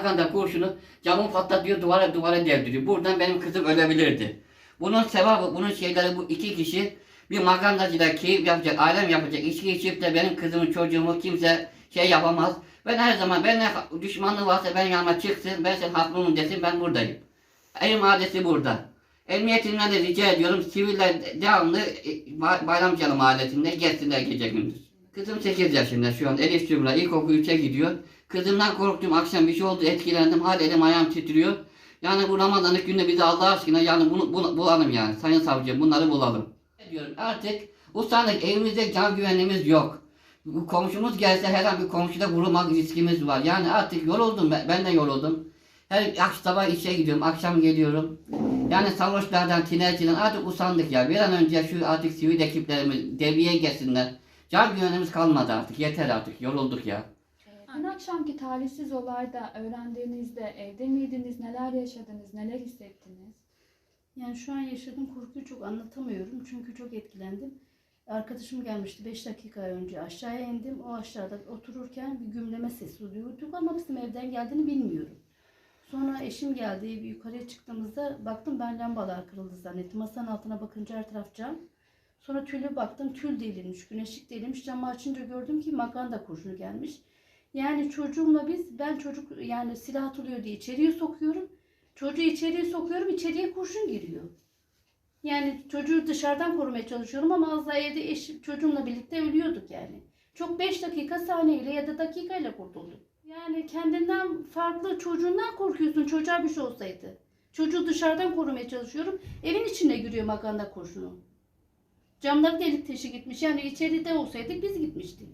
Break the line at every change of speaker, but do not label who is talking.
maganda kurşunu camı patlatıyor duvara duvara devdiriyor. Buradan benim kızım ölebilirdi. Bunun sevabı, bunun şeyleri bu iki kişi bir magandacıda keyif yapacak, alem yapacak, içki içip de benim kızımı, çocuğumu kimse şey yapamaz. Ben her zaman benimle düşmanlığı varsa benim yanıma çıksın, ben sen haklıyım desin, ben buradayım. Elim adresi burada. Emniyetimden de rica ediyorum, siviller devamlı e, Bay- Bayramcalı mahallesinde gelsinler gece gündüz. Kızım 8 yaşında şu an Elif Zümra ilkokul 3'e gidiyor. Kızımdan korktum akşam bir şey oldu etkilendim hala elim ayağım titriyor. Yani bu Ramazanlık günde bizi Allah aşkına yani bunu, bunu bulalım yani sayın savcı bunları bulalım. Diyorum artık ustanlık evimizde can güvenliğimiz yok. Komşumuz gelse her an bir komşuda vurulmak riskimiz var. Yani artık yoruldum ben, ben de yoruldum. Her akşam sabah işe gidiyorum, akşam geliyorum. Yani sarhoşlardan, tinerciden artık usandık ya. Bir an önce şu artık sivil ekiplerimiz devreye gelsinler. Can güvenimiz kalmadı artık. Yeter artık. Yorulduk ya.
Dün akşamki talihsiz olayda öğrendiğinizde evde miydiniz, neler yaşadınız, neler hissettiniz?
Yani şu an yaşadığım korkuyu çok anlatamıyorum çünkü çok etkilendim. Arkadaşım gelmişti 5 dakika önce aşağıya indim. O aşağıda otururken bir gümleme sesi duyduk ama bizim evden geldiğini bilmiyorum. Sonra eşim geldi bir yukarıya çıktığımızda baktım ben lambalar kırıldı zannettim. Masanın altına bakınca her taraf cam. Sonra tüle baktım tül delinmiş, güneşlik delinmiş. Camı açınca gördüm ki maganda kurşunu gelmiş. Yani çocuğumla biz ben çocuk yani silah atılıyor diye içeriye sokuyorum. Çocuğu içeriye sokuyorum, içeriye kurşun giriyor. Yani çocuğu dışarıdan korumaya çalışıyorum ama az daha evde eşim, çocuğumla birlikte ölüyorduk yani. Çok 5 dakika saniyeyle ya da dakikayla kurtulduk. Yani kendinden farklı çocuğundan korkuyorsun çocuğa bir şey olsaydı. Çocuğu dışarıdan korumaya çalışıyorum. Evin içine giriyor maganda kurşunu. Camları delik teşik gitmiş. Yani içeride olsaydık biz gitmiştik.